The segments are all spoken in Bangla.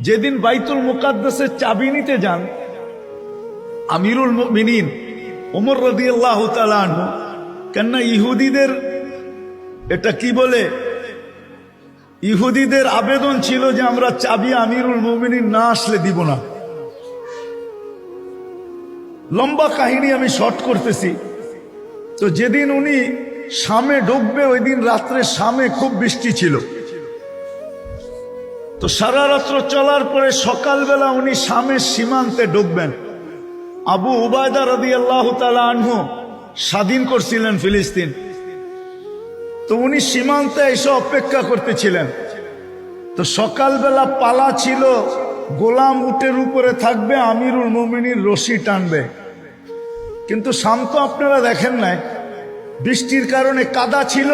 যেদিন বাইতুল মুকাদ্দাসের চাবি নিতে যান, আমিরুল মিনিন ওমর রদি আল্লাহ কেননা ইহুদিদের, এটা কি বলে? ইহুদিদের আবেদন ছিল যে আমরা চাবি আমিরুল মোমিনিন না আসলে দিব না। লম্বা কাহিনী আমি শর্ট করতেছি। তো যেদিন উনি সামে ঢুকবে ওই দিন রাত্রে সামে খুব বৃষ্টি ছিল। তো সারা রাত্র চলার পরে সকালবেলা উনি সামের সীমান্তে ঢুকবেন আবু উবায়দা রদি আল্লাহ আনহু স্বাধীন করছিলেন ফিলিস্তিন। তো উনি সীমান্তে এসে অপেক্ষা করতেছিলেন। তো সকালবেলা পালা ছিল, গোলাম উটের উপরে থাকবে, আমিরুল মোমিনীর রশি টানবে। কিন্তু শান্ত আপনারা দেখেন নাই, বৃষ্টির কারণে কাদা ছিল,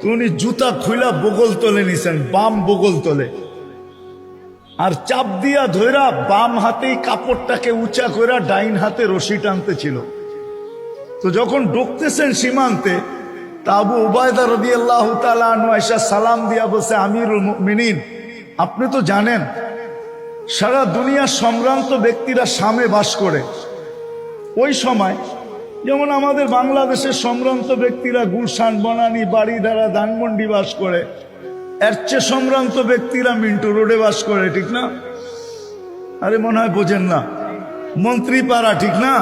তো উনি জুতা খুইলা বগল তোলে নিছেন, বাম বগল তোলে। আর চাপ দিয়া ধইরা বাম হাতেই কাপড়টাকে উঁচা কইরা ডাইন হাতে রশি টানতে ছিল। তো যখন ঢুকতেছেন সীমান্তে তাবু উবায়দা রবি আল্লাহ আয়সা সালাম দিয়া বলছে, আমিরুল মিনিন আপনি তো জানেন, সারা দুনিয়ার সম্ভ্রান্ত ব্যক্তিরা সামে বাস করে। ওই সময় যেমন আমাদের বাংলাদেশের সম্ভ্রান্ত ব্যক্তিরা গুলশান, বনানী, বাড়িধারা, ধানমন্ডি বাস করে এর চেয়ে সম্ভ্রান্ত ব্যক্তিরা মিন্টু রোডে বাস করে, ঠিক না? আরে মনে হয় বোঝেন না। মন্ত্রীপাড়া ঠিক না?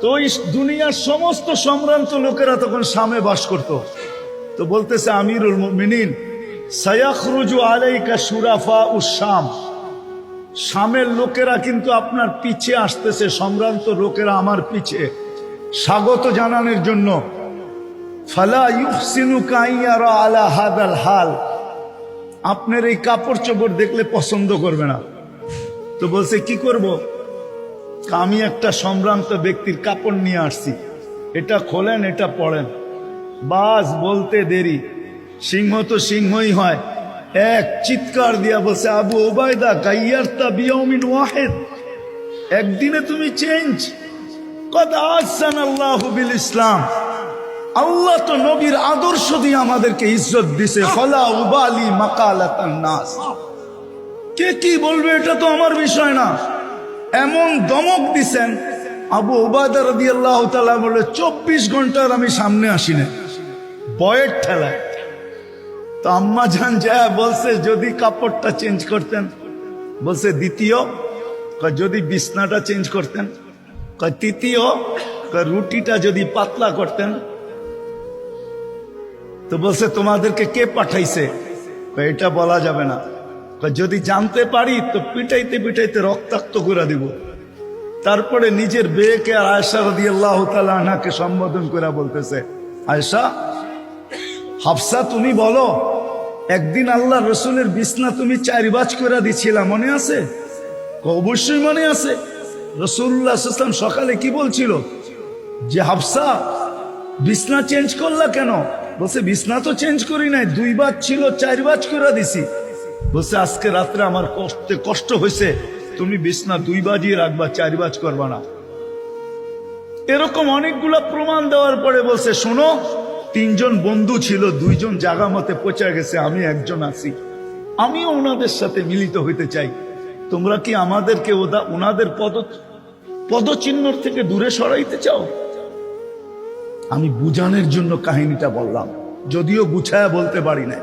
তো দুনিয়ার সমস্ত সম্ভ্রান্ত লোকেরা তখন সামে বাস করত। তো বলতেছে, আমিরুল মিনিন সয়াখরুজু আলাইকা সুরাফা উসাম সামের লোকেরা কিন্তু আপনার পিছে আসতেছে, সম্ভ্রান্ত লোকেরা আমার পিছে। স্বাগত জানানোর জন্য। ফালা আপনার এই কাপড় চোপড় দেখলে পছন্দ করবে না। তো বলছে, কি করব? আমি একটা সম্ভ্রান্ত ব্যক্তির কাপড় নিয়ে আসছি। এটা খোলেন, এটা পড়েন। বাস বলতে দেরি। সিংহ তো সিংহই হয়। এক চিৎকার দিয়া বলছে, আবু ওবায়দা কাইয়ার তা বিয়মিন ওয়াহেদ। একদিনে তুমি চেঞ্জ কদ আসান আল্লাহ বিল ইসলাম। আল্লাহ তো নবীর আদর্শ দিয়ে আমাদেরকে ইজ্জত দিছে। ফলা উবালি মাকালাতান নাস। কে কি বলবে এটা তো আমার বিষয় না। এমন দমক দিছেন। আবু আল্লাহ তালা বলে চব্বিশ ঘণ্টার আমি সামনে আসি না বয়ের ঠেলায়। তো আম্মা জান যা বলছে, যদি কাপড়টা চেঞ্জ করতেন। বলছে, দ্বিতীয়। যদি বিছনাটা চেঞ্জ করতেন। তৃতীয়। রুটিটা যদি পাতলা করতেন। তো বলছে, তোমাদেরকে কে পাঠাইছে? এটা বলা যাবে না। যদি জানতে পারি, তো পিটাইতে পিটাইতে রক্তাক্ত করে দিব। তারপরে নিজের বেয়েকে আর আয়সা রদি আল্লাহ আনাকে সম্বোধন করে বলতেছে আয়সা হাফসা, তুমি বলো, একদিন আল্লাহ রসুলের বিছনা তুমি চারিবাজ করে দিছিলা, মনে আছে? অবশ্যই মনে আছে। রসুল্লাহাম সকালে কি বলছিল? যে, হাফসা, বিছনা চেঞ্জ করলা কেন? বলছে, বিছনা তো চেঞ্জ করি নাই, দুই বাজ ছিল, চার বাজ করে দিছি। বলছে, আজকে রাত্রে আমার কষ্টে, কষ্ট হয়েছে। তুমি বিছনা দুই বাজিয়ে রাখবা, চার বাজ করবা না। এরকম অনেকগুলা প্রমাণ দেওয়ার পরে বলছে, শোনো, তিনজন বন্ধু ছিল, দুইজন জাগা মতে পচে গেছে, আমি একজন আছি। আমিও ওনাদের সাথে মিলিত হইতে চাই। তোমরা কি আমাদেরকে ওদা ওনাদের পদ পদচিহ্নর থেকে দূরে সরাইতে চাও? আমি বুঝানোর জন্য কাহিনীটা বললাম। যদিও গুছায়া বলতে পারি না